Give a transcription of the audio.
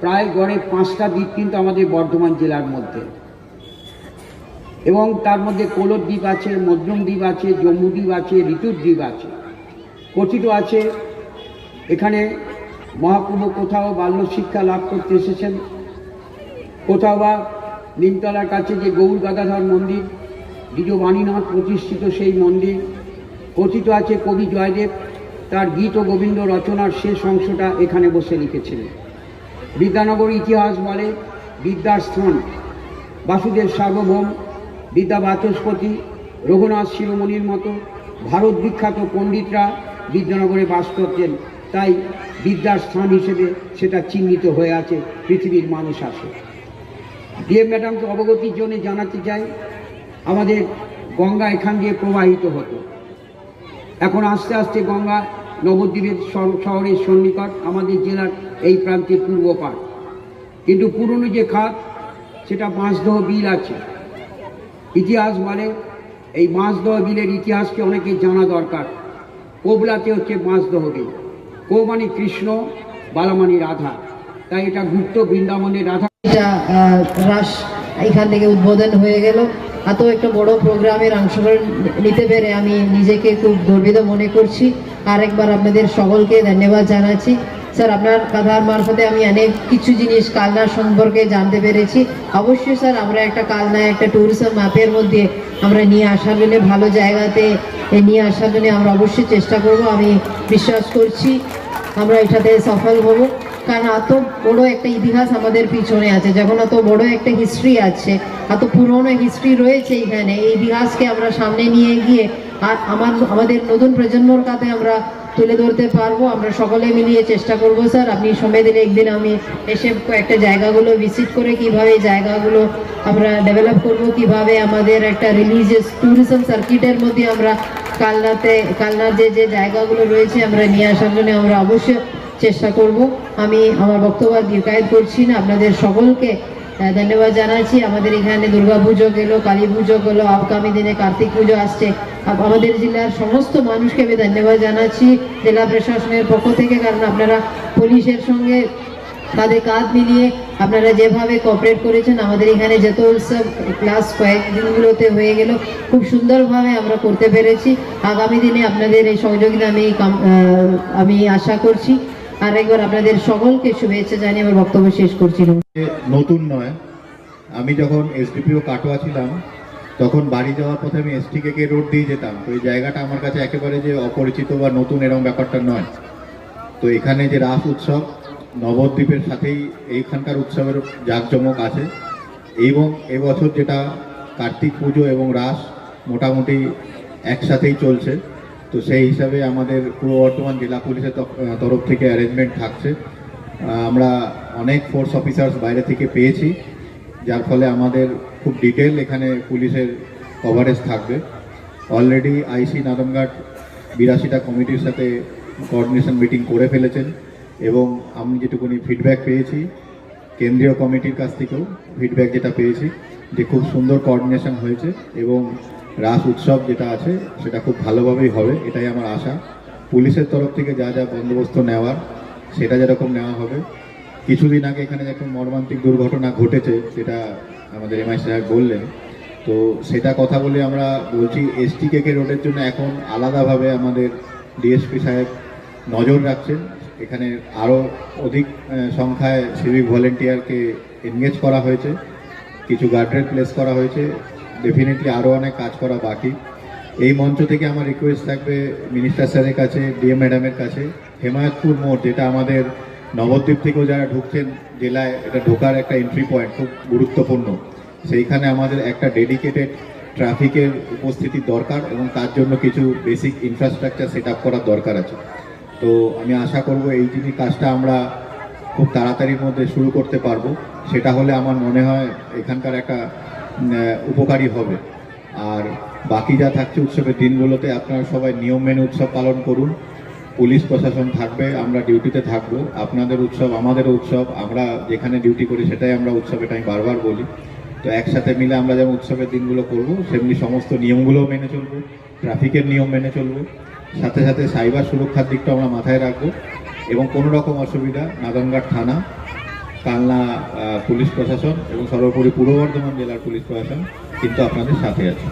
প্রায় গড়ে পাঁচটা দ্বীপ কিন্তু আমাদের বর্ধমান জেলার মধ্যে। এবং তার মধ্যে কোলর দ্বীপ আছে, মধ্যম দ্বীপ আছে, জম্মু দ্বীপ আছে, ঋতুর দ্বীপ আছে। কথিত আছে, এখানে মহাপ্রভু কোথাও বাল্য শিক্ষা লাভ করতে এসেছেন। কোথাও বা নিমতলার কাছে যে গৌর গাদাধর মন্দির দ্বিজ প্রতিষ্ঠিত সেই মন্দির। কথিত আছে কবি জয়দেব, তার গীত ও গোবিন্দ রচনার শেষ অংশটা এখানে বসে লিখেছিলেন। বিদ্যানগর ইতিহাস বলে বিদ্যার স্থান বাসুদেব সার্বভৌম, বিদ্যা বাচস্পতি, রঘুনাথ শিরোমণির মতো ভারত বিখ্যাত পণ্ডিতরা বিদ্যানগরে বাস করতেন। তাই বিদ্যার স্থান হিসেবে সেটা চিহ্নিত হয়ে আছে পৃথিবীর মানুষ আসে ডিএম ম্যাডামকে অবগতির জন্য জানাতে চাই, আমাদের গঙ্গা এখান দিয়ে প্রবাহিত হতো। এখন আস্তে আস্তে গঙ্গা নবদ্বীপের শহরের সন্নিকট আমাদের জেলার এই প্রান্তের পূর্ব পার কিন্তু পুরনো যে খাত সেটা মাছদহ বিল আছে। ইতিহাস বলে এই মাছদহ বিলের ইতিহাসকে অনেকে জানা দরকার। কোবলাতে হচ্ছে মাছদহ বিল। কো মানে কৃষ্ণ বালা মানে রাধা। তাই এটা গুপ্ত বৃন্দাবনের রাধা। এটা আহ, রাস এখান থেকে উদ্বোধন হয়ে গেল। এত একটা বড় প্রোগ্রামের অংশগ্রহণ নিতে পেরে আমি নিজেকে খুব গর্বিত মনে করছি। আরেকবার আপনাদের সকলকে ধন্যবাদ জানাচ্ছি। স্যার, আপনার কথার মারফতে আমি অনেক কিছু জিনিস কালনা সম্পর্কে জানতে পেরেছি। অবশ্যই স্যার, আমরা একটা কালনা, একটা ট্যুরিজম ম্যাপের মধ্যে আমরা নিয়ে আসার জন্য, ভালো জায়গাতে নিয়ে আসার জন্য আমরা অবশ্যই চেষ্টা করব। আমি বিশ্বাস করছি আমরা এটাতে সফল হব। কারণ এত বড় একটা ইতিহাস আমাদের পিছনে আছে। যখন এত বড় একটা হিস্ট্রি আছে, এত পুরনো হিস্ট্রি রয়েছে এখানে, এই ইতিহাসকে আমরা সামনে নিয়ে গিয়ে আর আমার, আমাদের নতুন প্রজন্মর কাছে আমরা তুলে ধরতে পারব, আমরা সকলে মিলিয়ে চেষ্টা করব, স্যার। আপনি সময় দিলে একদিন আমি এসে কয়েকটা জায়গাগুলো ভিজিট করে কীভাবে জায়গাগুলো আমরা ডেভেলপ করব, কীভাবে আমাদের একটা রিলিজিয়াস ট্যুরিজম সার্কিটের মধ্যে আমরা কালনাতে, কালনার যে যে জায়গাগুলো রয়েছে আমরা নিয়ে আসার জন্য আমরা অবশ্যই চেষ্টা করব। আমি আমার বক্তব্য দীর্ঘায়িত করছি না। আপনাদের সকলকে ধন্যবাদ জানাচ্ছি। আমাদের এখানে দুর্গা পুজো গেল, কালী পুজো গেলো আগামী দিনে কার্তিক পুজো আসছে। আমাদের জেলার সমস্ত মানুষকে আমি ধন্যবাদ জানাচ্ছি, জেলা প্রশাসনের পক্ষ থেকে, কারণ আপনারা পুলিশের সঙ্গে কাঁধে কাঁধ মিলিয়ে আপনারা যেভাবে কোঅপারেট করেছেন, আমাদের এখানে যত উৎসব ক্লাস কয়েক দিনগুলোতে হয়ে গেল, খুব সুন্দরভাবে আমরা করতে পেরেছি। আগামী দিনে আপনাদের এই সহযোগিতা আমি আমি আশা করছি। আর একবার আপনাদের সকলকে শুভেচ্ছা জানিয়ে আমার বক্তব্য শেষ করছি। নতুন নয়। আমি যখন এসডিপিও কাটোয়া ছিলাম, তখন বাড়ি যাওয়ার পথে আমি এসটি কে রোড দিয়ে যেতাম। তো এই জায়গাটা আমার কাছে একেবারে যে অপরিচিত বা নতুন এরকম ব্যাপারটা নয়। তো এখানে যে রাস উৎসব, নবদ্বীপের সাথেই এইখানকার উৎসবের জাঁকজমক আছে। এবং এবছর যেটা কার্তিক পুজো এবং রাস মোটামুটি একসাথেই চলছে। তো সেই হিসাবে আমাদের পূর্ব বর্ধমান জেলা পুলিশের তরফ থেকে অ্যারেঞ্জমেন্ট থাকছে। আমরা অনেক ফোর্স অফিসার্স বাইরে থেকে পেয়েছি, যার ফলে আমাদের খুব ডিটেল এখানে পুলিশের কভারেজ থাকবে। অলরেডি আইসি নাদমঘাট বিরাশিটা কমিটির সাথে কোঅর্ডিনেশন মিটিং করে ফেলেছেন এবং আমি যেটুকুনি ফিডব্যাক পেয়েছি, কেন্দ্রীয় কমিটির কাছ থেকেও ফিডব্যাক যেটা পেয়েছি যে খুব সুন্দর কোঅর্ডিনেশন হয়েছে এবং রাস উৎসব যেটা আছে, সেটা খুব ভালোভাবেই হবে, এটাই আমার আশা। পুলিশের তরফ থেকে যা যা বন্দোবস্ত নেওয়ার, সেটা যেরকম নেওয়া হবে। কিছুদিন আগে এখানে যে একটা মর্মান্তিক দুর্ঘটনা ঘটেছে, সেটা আমাদের এমআই সাহেব বললেন। তো সেটা কথা বলে আমরা বলছি এসটি কেকে রোডের জন্য এখন আলাদাভাবে আমাদের ডিএসপি সাহেব নজর রাখছেন। এখানে আরও অধিক সংখ্যায় সিভিক ভলেন্টিয়ারকে এনগেজ করা হয়েছে। কিছু গার্ডরেল প্লেস করা হয়েছে। ডেফিনেটলি আরও অনেক কাজ করা বাকি। এই মঞ্চ থেকে আমার রিকোয়েস্ট থাকবে মিনিস্টার স্যারের কাছে ডিএম ম্যাডামের কাছে, হেমায়তপুর মোড়, যেটা আমাদের নবদ্বীপ থেকেও যারা ঢুকছেন জেলায়, এটা ঢোকার একটা এন্ট্রি পয়েন্ট খুব গুরুত্বপূর্ণ। সেইখানে আমাদের একটা ডেডিকেটেড ট্রাফিকের উপস্থিতি দরকার এবং তার জন্য কিছু বেসিক ইনফ্রাস্ট্রাকচার সেট আপ করার দরকার আছে। তো আমি আশা করব এই জিনিস কাজটা আমরা খুব তাড়াতাড়ির মধ্যে শুরু করতে পারব, সেটা হলে আমার মনে হয় এখানকার একটা উপকারী হবে। আর বাকি যা থাকছে উৎসবের দিনগুলোতে আপনারা সবাই নিয়ম মেনে উৎসব পালন করুন। পুলিশ প্রশাসন থাকবে, আমরা ডিউটিতে থাকব। আপনাদের উৎসব আমাদের উৎসব, আমরা যেখানে ডিউটি করি সেটাই আমরা উৎসব এটা আমি বারবার বলি। তো একসাথে মিলে আমরা যেমন উৎসবের দিনগুলো করব, সেমনি সমস্ত নিয়মগুলোও মেনে চলবো, ট্রাফিকের নিয়ম মেনে চলবো। সাথে সাথে সাইবার সুরক্ষার দিকটা আমরা মাথায় রাখব। এবং কোনো রকম অসুবিধা, নাদনঘাট থানা কালনা পুলিশ প্রশাসন এবং সর্বোপরি পূর্ব বর্ধমান জেলার পুলিশ প্রশাসন কিন্তু আপনাদের সাথে আছে।